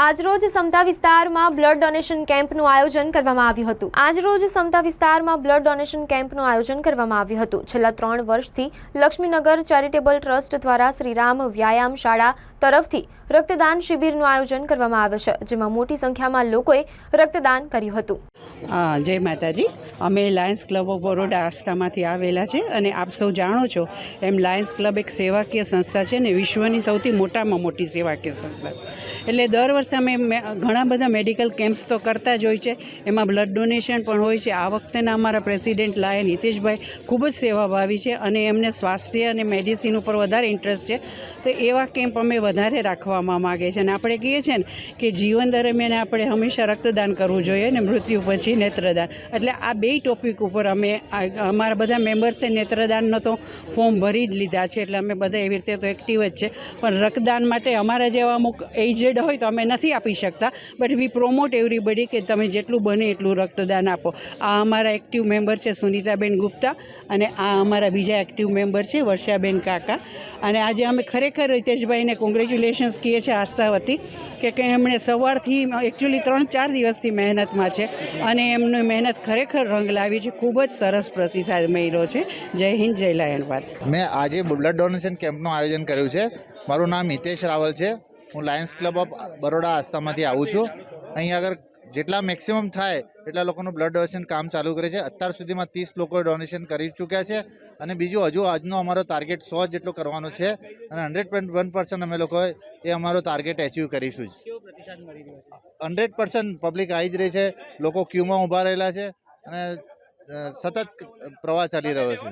આજરોજ સમતા વિસ્તારમાં blood donation કેમ્પનું આયોજન કરવામાં આવ્યું હતું. આજરોજ સમતા વિસ્તારમાં બ્લડ ડોનેશન કેમ્પનું આયોજન કરવામાં આવ્યું હતું. છેલ્લા ત્રણ વર્ષથી લક્ષ્મીનગર ચેરિટેબલ ટ્રસ્ટ દ્વારા શ્રીરામ વ્યાયામ શાળા તરફથી રક્તદાન શિબિરનું આયોજન કરવામાં આવે છે, જેમાં મોટી સંખ્યામાં લોકોએ રક્તદાન કર્યું હતું. જય માતાજી. અમે લાયન્સ ક્લબ ઓફ બરોડા આસ્થામાંથી આવેલા છે અને આપ સૌ જાણો છો, એમ લાયન્સ ક્લબ એક સેવાકીય સંસ્થા છે ને વિશ્વની સૌથી મોટામાં મોટી સેવાકીય સંસ્થા એટલે દર વર્ષે અમે ઘણા બધા મેડિકલ કેમ્પ્સ તો કરતા જ હોય છે. એમાં બ્લડ ડોનેશન પણ હોય છે. આ વખતેના અમારા પ્રેસિડેન્ટ લાયન હિતેશભાઈ ખૂબ જ સેવાભાવી છે અને એમને સ્વાસ્થ્ય અને મેડિસિન ઉપર વધારે ઇન્ટરેસ્ટ છે. તો એવા કેમ્પ અમે વધારે રાખવામાં માગે છે. અને આપણે કહીએ છીએ ને કે જીવન દરમિયાન આપણે હંમેશા રક્તદાન કરવું જોઈએ અને મૃત્યુ પછી નેત્રદાન. એટલે આ બે ટોપિક ઉપર અમે અમારા બધા મેમ્બર્સે નેત્રદાનનો તો ફોર્મ ભરી જ લીધા છે. એટલે અમે બધા એવી રીતે તો એક્ટિવ જ છે. પણ રક્તદાન માટે અમારા જેવા અમુક એજેડ હોય તો અમે નથી આપી શકતા. બટ વી પ્રોમોટ એવરીબડી કે તમે જેટલું બને એટલું રક્તદાન આપો. આ અમારા એક્ટિવ મેમ્બર છે સુનિતાબેન ગુપ્તા અને આ અમારા બીજા એક્ટિવ મેમ્બર છે વર્ષાબેન કાકા. અને આજે અમે ખરેખર રિતેશભાઈને કોંગ્રેચ્યુલેશન્સ કહીએ છીએ આસ્થા વતી કે કે એમણે સવારથી એકચ્યુઅલી ત્રણ ચાર દિવસથી મહેનતમાં છે અને એમની મહેનત ખરેખર રંગ લાવી છે. ખૂબ જ સરસ પ્રતિસાદ મળ્યો છે. જય હિન્દ, જય લાયનવાદ મેં આજે બ્લડ ડોનેશન કેમ્પનું આયોજન કર્યું છે. મારું નામ હિતેશ રાવલ છે. હું લાયન્સ ક્લબ ઓફ બરોડા આસ્થામાંથી આવું છું. અહીં આગળ જેટલા મેક્સિમમ થાય એટલા લોકોનું બ્લડ ડોનેશન કામ ચાલુ કરે છે. અત્યાર સુધીમાં ત્રીસ લોકો ડોનેશન કરી ચૂક્યા છે. અને બીજું હજુ આજનો અમારો ટાર્ગેટ સો જેટલો કરવાનો છે. અને હંડ્રેડ પોઈન્ટ વન પર્સન્ટ અમે લોકોએ એ અમારો ટાર્ગેટ એચીવ કરીશું જ. હંડ્રેડ પર્સન્ટ પબ્લિક આવી જ રહી છે. લોકો ક્યુમાં ઊભા રહેલા છે. અને સતત પ્રવાહ ચાલી રહ્યો છે.